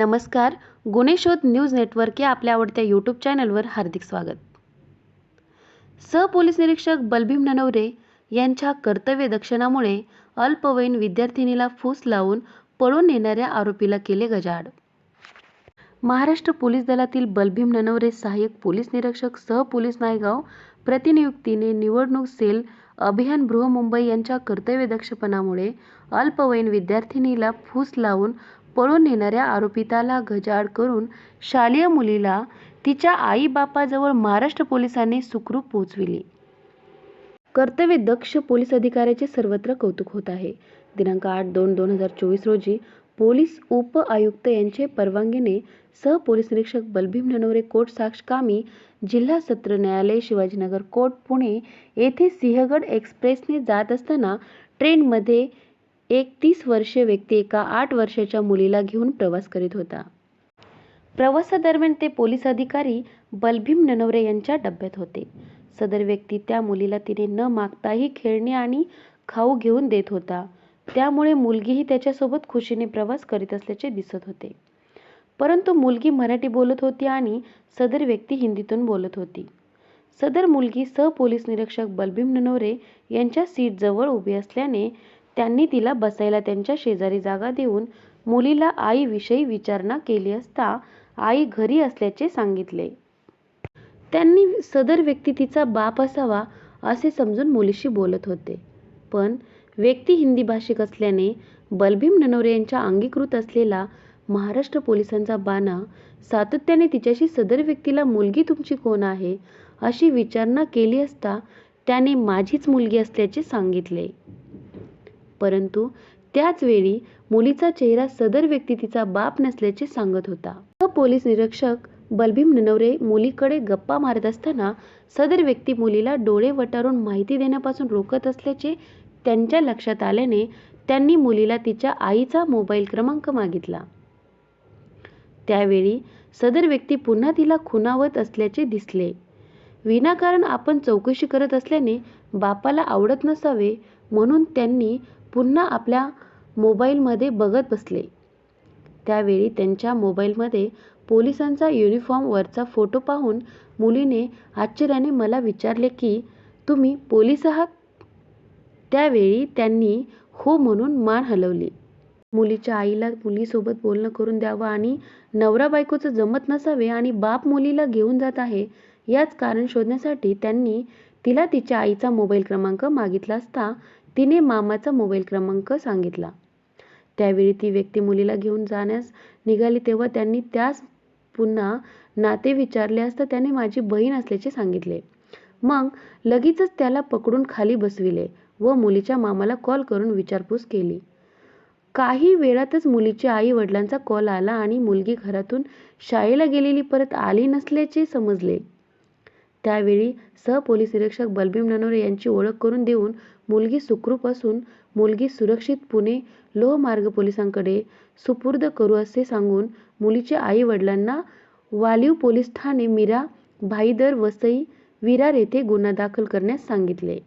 नमस्कार गुन्हेशोध news network या आपल्या आवडत्या यूट्यूब चॅनलवर हार्दिक स्वागत. सहपोलीस निरीक्षक बलभीम ननवरे यांच्या कर्तव्य दक्षणामुळे अल्पवयीन विद्यार्थिनीला फूस लावून पळून नेणाऱ्या आरोपीला केले गजाड महाराष्ट्र पोलीस दलातील बलभीम ननवरे सहाय्यक पोलीस निरीक्षक सह पोलीस नायगाव प्रतिनियुक्तीने निवडणूक सेल अभियान बृहमुंबई यांच्या कर्तव्यदक्षपणामुळे अल्पवयीन विद्यार्थिनीला फूस लावून पळून नेणाऱ्या आरोपिताला गजाआड करून शालेय मुलीला तिच्या आई-बापाजवळ महाराष्ट्र पोलिसांनी सुखरूप पोहोचविले. कर्तव्यदक्ष पोलीस अधिकाऱ्याचे सर्वत्र कौतुक होत आहे. दिनांक आठ दोन दोन हजार चोवीस रोजी पोलीस उप-आयुक्त यांचे परवानगीने सह पोलीस निरीक्षक बलभीम ननवरे कोर्ट साक्षकामी जिल्हा सत्र न्यायालय शिवाजीनगर कोर्ट पुणे येथे सिंहगड एक्सप्रेसने जात असताना ट्रेनमध्ये एक तीस वर्षीय व्यक्ती एका आठ वर्षाच्या मुलीला घेऊन प्रवास करीत होता. प्रवासादरम्यान ते पोलीस अधिकारी बलभीम ननवरे यांच्या डब्यात होते. सदर व्यक्ती त्या मुलीला तिने न मागताही खेळणी आणि खाऊ घेऊन देत होता. त्यामुळे मुलगीही त्याच्यासोबत खुशीने प्रवास करीत असल्याचे दिसत होते. परंतु मुलगी मराठी बोलत होती आणि सदर व्यक्ती हिंदीतून बोलत होती. सदर मुलगी सहपोलीस निरीक्षक बलभीम ननवरे यांच्या सीटजवळ उभी असल्याने त्यांनी तिला बसायला त्यांच्या शेजारी जागा देऊन मुलीला आईविषयी विचारणा केली असता आई घरी असल्याचे सांगितले. त्यांनी सदर व्यक्ती तिचा बाप असावा असे समजून मुलीशी बोलत होते. पण व्यक्ती हिंदी भाषिक असल्याने बलभीम ननवरे यांच्या अंगीकृत असलेला महाराष्ट्र पोलिसांचा बाणा सातत्याने तिच्याशी सदर व्यक्तीला मुलगी तुमची कोण आहे अशी विचारणा केली असता त्याने माझीच मुलगी असल्याचे सांगितले. परंतु त्याचवेळी मुलीचा चेहरा सदर व्यक्ती तिचा बाप नसल्याचे सांगत होता. पोलीस निरीक्षक बलभीम ननवरे मुलीकडे गप्पा मारत असताना सदर व्यक्ती मुलीला डोळे वटारून माहिती देण्यापासून रोखत असल्याचे त्यांच्या लक्षात आल्याने त्यांनी मुलीला तिच्या आईचा मोबाईल क्रमांक मागितला. त्यावेळी सदर व्यक्ती पुन्हा तिला खुनावत असल्याचे दिसले. विनाकारण आपण चौकशी करत असल्याने बापाला आवडत नसावे म्हणून त्यांनी पुन्हा आपल्या मोबाईलमध्ये बघत बसले. त्यावेळी त्यांच्या मोबाईलमध्ये पोलिसांचा युनिफॉर्म वरचा फोटो पाहून मुलीने आश्चर्याने मला विचारले की, तुम्ही पोलीस आहात? त्यावेळी त्यांनी हो म्हणून मान हलवली. मुलीच्या आईला मुलीसोबत बोलणं करून द्यावं आणि नवरा-बायकोचं जमत नसावे आणि बाप मुलीला घेऊन जात आहे याच कारण शोधण्यासाठी त्यांनी तिला तिच्या आईचा मोबाईल क्रमांक मागितला असता तिने मामाचा मोबाईल क्रमांक सांगितला. त्यावेळी ती व्यक्ती मुलीला घेऊन जाण्यास निघाली तेव्हा त्यांनी त्यास पुन्हा नाते विचारले असता त्याने माझी बहीण असल्याचे सांगितले. मग लगेचच त्याला पकडून खाली बसविले व मुलीच्या मामाला कॉल करून विचारपूस केली. काही वेळातच मुलीच्या आई-वडिलांचा कॉल आला आणि मुलगी घरातून शाळेला गेलेली परत आली नसल्याचे समजले. त्यावेळी सहपोलीस निरीक्षक बलबीम ननवरे यांची ओळख करून देऊन मुलगी सुखरूप असून मुलगी सुरक्षित पुणे लोहमार्ग पोलिसांकडे सुपूर्द करू असे सांगून मुलीच्या आई-वडिलांना वालीव पोलीस ठाणे मीरा भाईदर वसई विरार येथे गुन्हा दाखल करण्यास सांगितले.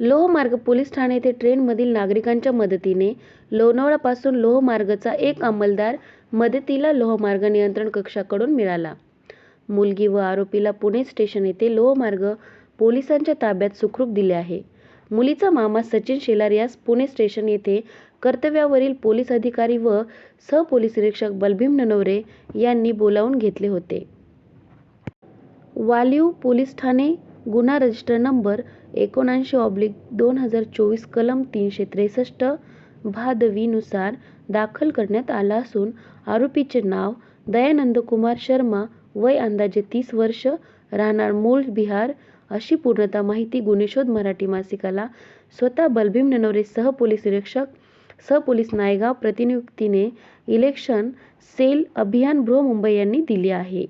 लोहमार्ग पोलीस ठाणे येथे ट्रेनमधील नागरिकांच्या मदतीने लोणावळापासून लोहमार्गचा एक अंमलदार मदतीला लोहमार्ग नियंत्रण कक्षाकडून मिळाला. मुलगी व आरोपीला पुणे स्टेशन येथे लोहमार्ग पोलिसांच्या ताब्यात सुखरूप दिले आहे. मुलीचा मामा सचिन शेलार यास पुणे स्टेशन येथे कर्तव्यावरील पोलीस अधिकारी व सहपोलीस निरीक्षक बलभीम ननवरे यांनी बोलावून घेतले होते. वालीव पोलीस ठाणे गुन्हा रजिस्टर नंबर एकोणऐंशी ऑब्लिक दोन हजार चोवीस कलम तीनशे त्रेसष्ट भादवीनुसार नुसार दाखल करण्यात आला असून आरोपीचे नाव दयानंद कुमार शर्मा वय अंदाजे तीस वर्ष राहणार मूळ बिहार अशी पूर्णतः माहिती गुन्हेशोध मराठी मासिकाला स्वतः बलभीम ननवरे सह पोलीस निरीक्षक सह पोलीस नायगाव प्रतिनियुक्तीने इलेक्शन सेल अभियान बृहमुंबई यांनी दिली आहे.